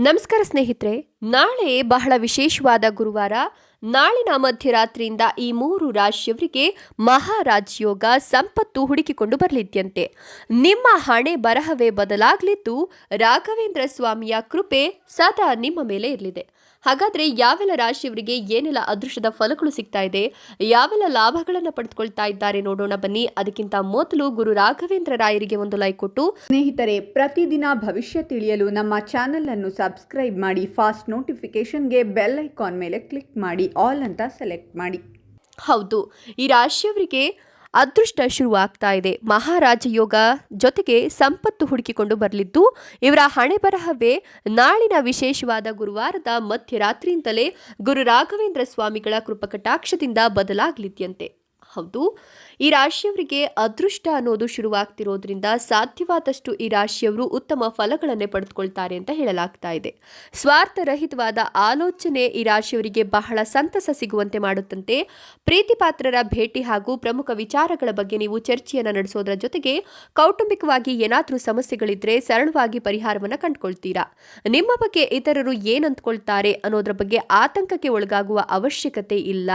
ನಮಸ್ಕಾರ ಸ್ನೇಹಿತರೆ ನಾಳೆ ಬಹಳ ವಿಶೇಷವಾದ ಗುರುವಾರ, ನಾಳಿನ ಮಧ್ಯರಾತ್ರಿಯಿಂದ ಈ ಮೂರು ರಾಶಿಯವರಿಗೆ ಮಹಾರಾಜ್ ಯೋಗ ಸಂಪತ್ತು ಹುಡುಕಿಕೊಂಡು ಬರಲಿದ್ಯಂತೆ. ನಿಮ್ಮ ಹಣೆ ಬರಹವೇ ಬದಲಾಗಲಿದ್ದು, ರಾಘವೇಂದ್ರ ಸ್ವಾಮಿಯ ಕೃಪೆ ಸದಾ ನಿಮ್ಮ ಮೇಲೆ ಇರಲಿದೆ. ಹಾಗಾದ್ರೆ ಯಾವೆಲ್ಲ ರಾಶಿಯವರಿಗೆ ಏನೆಲ್ಲ ಅದೃಷ್ಟದ ಫಲಗಳು ಸಿಗ್ತಾ ಇದೆ, ಯಾವೆಲ್ಲ ಲಾಭಗಳನ್ನು ಪಡೆದುಕೊಳ್ತಾ ಇದ್ದಾರೆ ನೋಡೋಣ ಬನ್ನಿ. ಅದಕ್ಕಿಂತ ಮೊದಲು ಗುರು ರಾಘವೇಂದ್ರ ರಾಯರಿಗೆ ಒಂದು ಲೈಕ್ ಕೊಟ್ಟು, ಸ್ನೇಹಿತರೆ, ಪ್ರತಿದಿನ ಭವಿಷ್ಯ ತಿಳಿಯಲು ನಮ್ಮ ಚಾನೆಲ್ ಅನ್ನು ಸಬ್ಸ್ಕ್ರೈಬ್ ಮಾಡಿ ಫಾಸ್ಟ್ ನೋಟಿಫಿಕೇಶನ್ಗೆ ಬೆಲ್ ಐಕಾನ್ ಮೇಲೆ ಕ್ಲಿಕ್ ಮಾಡಿ ಆಲ್ ಅಂತ ಸೆಲೆಕ್ಟ್ ಮಾಡಿ. ಹೌದು, ಈ ರಾಶಿಯವರಿಗೆ ಅದೃಷ್ಟ ಶುರುವಾಗ್ತಾ ಇದೆ. ಮಹಾರಾಜ ಯೋಗ ಜೊತೆಗೆ ಸಂಪತ್ತು ಹುಡುಕಿಕೊಂಡು ಬರಲಿದ್ದು, ಇವರ ಹಣೆ ಬರಹವೇ ನಾಳಿನ ವಿಶೇಷವಾದ ಗುರುವಾರದ ಮಧ್ಯರಾತ್ರಿಯಿಂದಲೇ ಗುರು ರಾಘವೇಂದ್ರ ಸ್ವಾಮಿಗಳ ಕೃಪಕಟಾಕ್ಷದಿಂದ ಬದಲಾಗಲಿದ್ಯಂತೆ. ಹೌದು. ಈ ರಾಶಿಯವರಿಗೆ ಅದೃಷ್ಟ ಅನ್ನೋದು ಶುರುವಾಗ್ತಿರೋದ್ರಿಂದ ಸಾಧ್ಯವಾದಷ್ಟು ಈ ರಾಶಿಯವರು ಉತ್ತಮ ಫಲಗಳನ್ನೇ ಪಡೆದುಕೊಳ್ತಾರೆ ಅಂತ ಹೇಳಲಾಗ್ತಾ ಇದೆ. ಸ್ವಾರ್ಥರಹಿತವಾದ ಆಲೋಚನೆ ಈ ರಾಶಿಯವರಿಗೆ ಬಹಳ ಸಂತಸ ಸಿಗುವಂತೆ ಮಾಡುತ್ತಂತೆ. ಪ್ರೀತಿ ಪಾತ್ರರ ಭೇಟಿ ಹಾಗೂ ಪ್ರಮುಖ ವಿಚಾರಗಳ ಬಗ್ಗೆ ನೀವು ಚರ್ಚೆಯನ್ನು ನಡೆಸೋದರ ಜೊತೆಗೆ ಕೌಟುಂಬಿಕವಾಗಿ ಏನಾದರೂ ಸಮಸ್ಯೆಗಳಿದ್ರೆ ಸರಳವಾಗಿ ಪರಿಹಾರವನ್ನು ಕಂಡುಕೊಳ್ತೀರಾ. ನಿಮ್ಮ ಬಗ್ಗೆ ಇತರರು ಏನಂತಕೊಳ್ತಾರೆ ಅನ್ನೋದ್ರ ಬಗ್ಗೆ ಆತಂಕಕ್ಕೆ ಒಳಗಾಗುವ ಅವಶ್ಯಕತೆ ಇಲ್ಲ.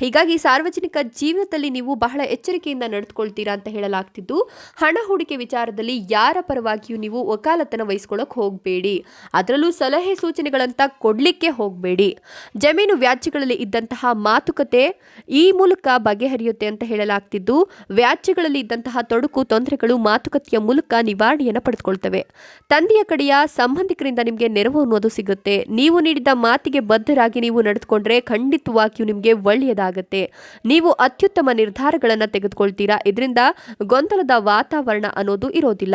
ಹೀಗಾಗಿ ಸಾರ್ವಜನಿಕ ಜೀವನದಲ್ಲಿ ನೀವು ಬಹಳ ಎಚ್ಚರಿಕೆಯಿಂದ ನಡೆದುಕೊಳ್ತೀರಾ ಅಂತ ಹೇಳಲಾಗ್ತಿದ್ದು, ಹಣ ಹೂಡಿಕೆ ವಿಚಾರದಲ್ಲಿ ಯಾರ ಪರವಾಗಿಯೂ ನೀವು ವಕಾಲತನ ವಹಿಸ್ಕೊಳ್ಳೋಕೆ ಹೋಗಬೇಡಿ. ಅದರಲ್ಲೂ ಸಲಹೆ ಸೂಚನೆಗಳಂತ ಕೊಡಲಿಕ್ಕೆ ಹೋಗಬೇಡಿ. ಜಮೀನು ವ್ಯಾಜ್ಯಗಳಲ್ಲಿ ಇದ್ದಂತಹ ಮಾತುಕತೆ ಈ ಮೂಲಕ ಬಗೆಹರಿಯುತ್ತೆ ಅಂತ ಹೇಳಲಾಗ್ತಿದ್ದು, ವ್ಯಾಜ್ಯಗಳಲ್ಲಿ ಇದ್ದಂತಹ ತೊಡಕು ತೊಂದರೆಗಳು ಮಾತುಕತೆಯ ಮೂಲಕ ನಿವಾರಣೆಯನ್ನು ಪಡೆದುಕೊಳ್ತವೆ. ತಂದೆಯ ಕಡೆಯ ಸಂಬಂಧಿಕರಿಂದ ನಿಮಗೆ ನೆರವು ಅನ್ನೋದು ಸಿಗುತ್ತೆ. ನೀವು ನೀಡಿದ ಮಾತಿಗೆ ಬದ್ಧರಾಗಿ ನೀವು ನಡೆದುಕೊಂಡ್ರೆ ಖಂಡಿತವಾಗಿಯೂ ನಿಮಗೆ ಒಳ್ಳೆಯದಾಗತ್ತೆ. ನೀವು ಅತ್ಯುತ್ತಮ ನಿರ್ಧಾರಗಳನ್ನು ತೆಗೆದುಕೊಳ್ತೀರಾ? ಇದರಿಂದ ಗೊಂದಲದ ವಾತಾವರಣ ಅನ್ನೋದು ಇರೋದಿಲ್ಲ.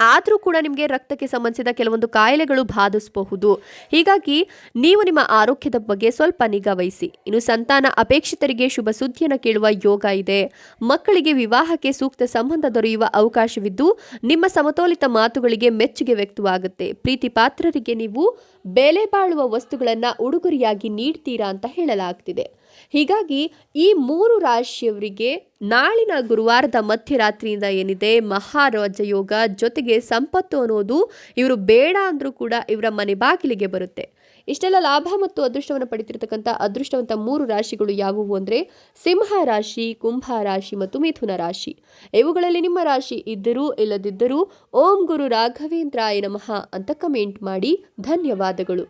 ಆದರೂ ಕೂಡ ನಿಮಗೆ ರಕ್ತಕ್ಕೆ ಸಂಬಂಧಿಸಿದ ಕೆಲವೊಂದು ಕಾಯಿಲೆಗಳು ಬಾಧಿಸಬಹುದು. ಹೀಗಾಗಿ ನೀವು ನಿಮ್ಮ ಆರೋಗ್ಯದ ಬಗ್ಗೆ ಸ್ವಲ್ಪ ನಿಗಾ ವಹಿಸಿ. ಇನ್ನು ಸಂತಾನ ಅಪೇಕ್ಷಿತರಿಗೆ ಶುಭ ಸುದ್ದಿಯನ್ನು ಕೇಳುವ ಯೋಗ ಇದೆ. ಮಕ್ಕಳಿಗೆ ವಿವಾಹಕ್ಕೆ ಸೂಕ್ತ ಸಂಬಂಧ ದೊರೆಯುವ ಅವಕಾಶವಿದ್ದು, ನಿಮ್ಮ ಸಮತೋಲಿತ ಮಾತುಗಳಿಗೆ ಮೆಚ್ಚುಗೆ ವ್ಯಕ್ತವಾಗುತ್ತೆ. ಪ್ರೀತಿ ಪಾತ್ರರಿಗೆ ನೀವು ಬೆಲೆ ಬಾಳುವ ವಸ್ತುಗಳನ್ನು ಉಡುಗೊರೆಯಾಗಿ ನೀಡ್ತೀರಾ ಅಂತ ಹೇಳಲಾಗ್ತಿದೆ. ಹೀಗಾಗಿ ಈ ಮೂರು ರಾಶಿಯವರಿಗೆ ನಾಳಿನ ಗುರುವಾರದ ಮಧ್ಯರಾತ್ರಿಯಿಂದ ಏನಿದೆ ಮಹಾರಾಜ ಯೋಗ ಜೊತೆಗೆ ಸಂಪತ್ತು ಅನ್ನೋದು ಇವರು ಬೇಡ ಅಂದರೂ ಕೂಡ ಇವರ ಮನೆ ಬಾಗಿಲಿಗೆ ಬರುತ್ತೆ. ಇಷ್ಟೆಲ್ಲ ಲಾಭ ಮತ್ತು ಅದೃಷ್ಟವನ್ನು ಪಡಿತಿರ್ತಕ್ಕಂಥ ಅದೃಷ್ಟವಂತ ಮೂರು ರಾಶಿಗಳು ಯಾವುವು ಅಂದರೆ ಸಿಂಹ ರಾಶಿ, ಕುಂಭ ರಾಶಿ ಮತ್ತು ಮಿಥುನ ರಾಶಿ. ಇವುಗಳಲ್ಲಿ ನಿಮ್ಮ ರಾಶಿ ಇದ್ದರೂ ಇಲ್ಲದಿದ್ದರೂ ಓಂ ಗುರು ರಾಘವೇಂದ್ರಾಯ ನಮಃ ಅಂತ ಕಮೆಂಟ್ ಮಾಡಿ ಧನ್ಯವಾದಗಳು.